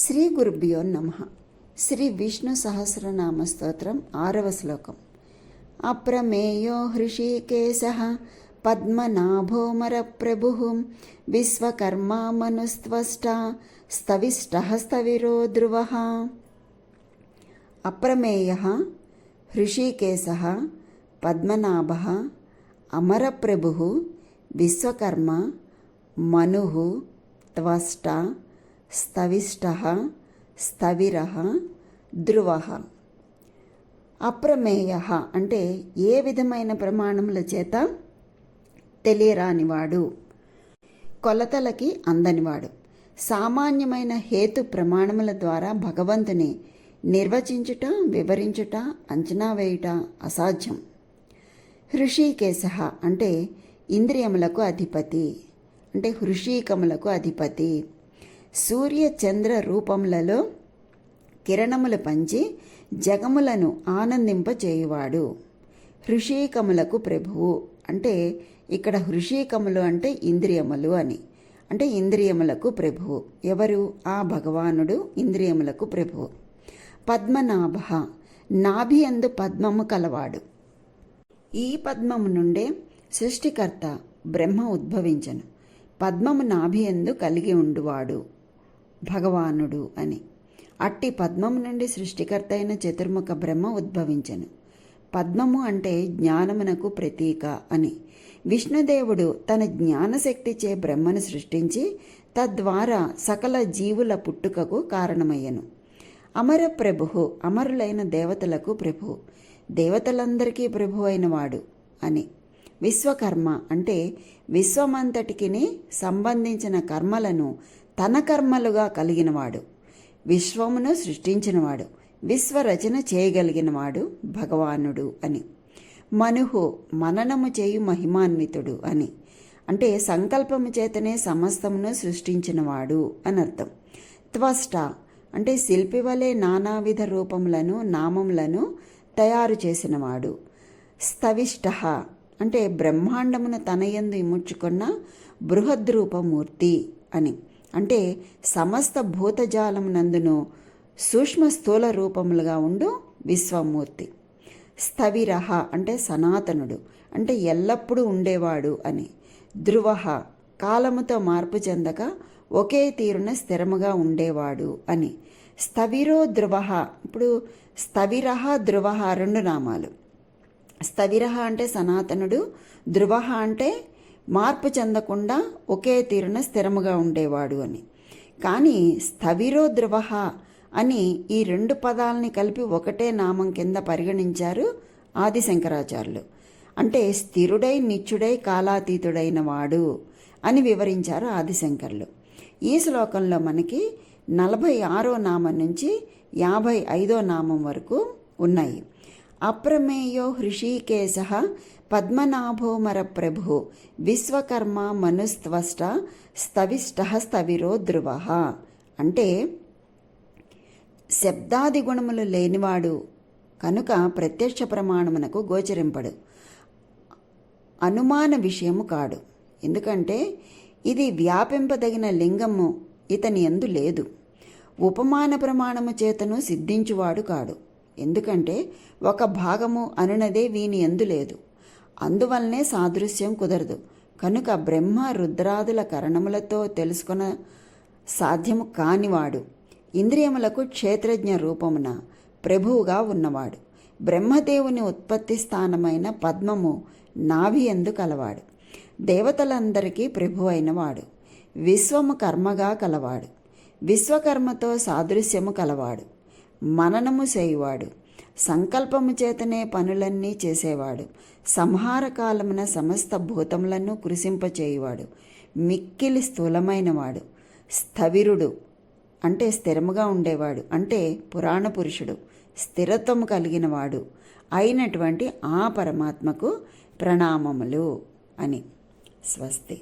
శ్రీ గురుభ్యో నమ. శ్రీ విష్ణు సహస్రనామ స్తోత్రం ఆరవ శ్లోకం. అప్రమేయో హృషికేశ పద్మనాభోమర ప్రభు విశ్వకర్మా మనుస్త్వష్ట స్తవిష్ట స్తవిరో ధ్రువ అప్రమేయ హృషికేశ పద్మనాభ అమరప్రభు విశ్వకర్మ మను త్వష్ట స్థవిష్ట స్థవిర ధ్రువ. అప్రమేయ అంటే ఏ విధమైన ప్రమాణముల చేత? తెలియరానివాడు. కొలతలకి అందనివాడు. సామాన్యమైన హేతు ప్రమాణముల ద్వారా భగవంతుని నిర్వచించుట వివరించుట అంచనా వేయుట అసాధ్యం. హృషీకేశ అంటే ఇంద్రియములకు అధిపతి. అంటే హృషీకములకు అధిపతి. సూర్య చంద్ర రూపములలో కిరణములు పంచి జగములను ఆనందింపచేయువాడు. హృషీకములకు ప్రభువు. అంటే ఇక్కడ హృషీకములు అంటే ఇంద్రియములు అని. అంటే ఇంద్రియములకు ప్రభువు. ఎవరు? ఆ భగవానుడు ఇంద్రియములకు ప్రభువు. పద్మనాభ. నాభి అందు పద్మము కలవాడు. ఈ పద్మము నుండే సృష్టికర్త బ్రహ్మ ఉద్భవించను. పద్మము నాభి ఎందు కలిగి ఉండువాడు. భగవానుడు అని. అట్టి పద్మము నుండి సృష్టికర్త అయిన చతుర్ముఖ బ్రహ్మ ఉద్భవించను. పద్మము అంటే జ్ఞానమునకు ప్రతీక అని. విష్ణుదేవుడు తన జ్ఞానశక్తిచే బ్రహ్మను సృష్టించి తద్వారా సకల జీవుల పుట్టుకకు కారణమయ్యను. అమర ప్రభు అమరులైన దేవతలకు ప్రభు దేవతలందరికీ ప్రభు అయినవాడు అని. విశ్వకర్మ అంటే విశ్వమంతటికి సంబంధించిన కర్మలను తన కర్మలుగా కలిగినవాడు విశ్వమును సృష్టించినవాడు విశ్వరచన చేయగలిగినవాడు భగవానుడు అని. మనుహు మననము చేయు మహిమాన్వితుడు అని. అంటే సంకల్పము చేతనే సమస్తమును సృష్టించినవాడు అని అర్థం త్వష్ట అంటే శిల్పి వలె నానావిధ రూపములను నామములను తయారు చేసినవాడు. స్తవిష్ట అంటే బ్రహ్మాండమును తనయందు ఇముడ్చుకున్న బృహద్రూపమూర్తి అని. అంటే సమస్త భూతజాలమునందును సూక్ష్మ స్థూల రూపములుగా ఉండు విశ్వమూర్తి. స్థవిరహ అంటే సనాతనుడు అంటే ఎల్లప్పుడూ ఉండేవాడు అని. ధ్రువ కాలముతో మార్పు చెందక ఒకే తీరున స్థిరముగా ఉండేవాడు అని. స్థవిరో ధ్రువ ఇప్పుడు స్థవిరహ ధ్రువ రెండు నామాలు. స్థవిరహ అంటే సనాతనుడు ధ్రువ అంటే మార్పు చెందకుండా ఒకే తీరున స్థిరముగా ఉండేవాడు అని. కానీ స్థవిరో ధ్రువ అని ఈ రెండు పదాలని కలిపి ఒకటే నామం కింద పరిగణించారు ఆదిశంకరాచార్యులు. అంటే స్థిరుడై నిత్యుడై కాలాతీతుడైన వాడు అని వివరించారు ఆదిశంకర్లు. ఈ శ్లోకంలో మనకి నలభై ఆరో నామం నుంచి యాభై ఐదో నామం వరకు ఉన్నాయి. అప్రమేయో హృషీకేశ పద్మనాభోమర ప్రభు విశ్వకర్మ మనుస్త్వష్ట స్థవిష్ట స్థవిరో ధ్రువ. అంటే శబ్దాది గుణములు లేనివాడు కనుక ప్రత్యక్ష ప్రమాణమునకు గోచరింపడు. అనుమాన విషయము కాడు. ఎందుకంటే ఇది వ్యాపింపదగిన లింగము ఇతని ఎందు లేదు. ఉపమాన ప్రమాణము చేతను సిద్ధించువాడు కాడు. ఎందుకంటే ఒక భాగము అనునదే వీని ఎందులేదు అందువలనే అందువల్లనే సాదృశ్యం కుదరదు. కనుక బ్రహ్మ రుద్రాదుల కరణములతో తెలుసుకున్న సాధ్యము కానివాడు. ఇంద్రియములకు క్షేత్రజ్ఞ రూపమున ప్రభువుగా ఉన్నవాడు. బ్రహ్మదేవుని ఉత్పత్తి స్థానమైన పద్మము నాభి ఎందు కలవాడు. దేవతలందరికీ ప్రభు అయినవాడు. విశ్వము కర్మగా కలవాడు. విశ్వకర్మతో సాదృశ్యము కలవాడు. మననము చేయువాడు. సంకల్పము చేతనే పనులన్నీ చేసేవాడు. సంహారకాలమున సమస్త భూతములను కృషింపచేయువాడు మిక్కిలి స్థూలమైనవాడు. స్థవిరుడు అంటే స్థిరముగా ఉండేవాడు. అంటే పురాణ పురుషుడు. స్థిరత్వము కలిగినవాడు. అయినటువంటి ఆ పరమాత్మకు ప్రణామములు అని. స్వస్తి.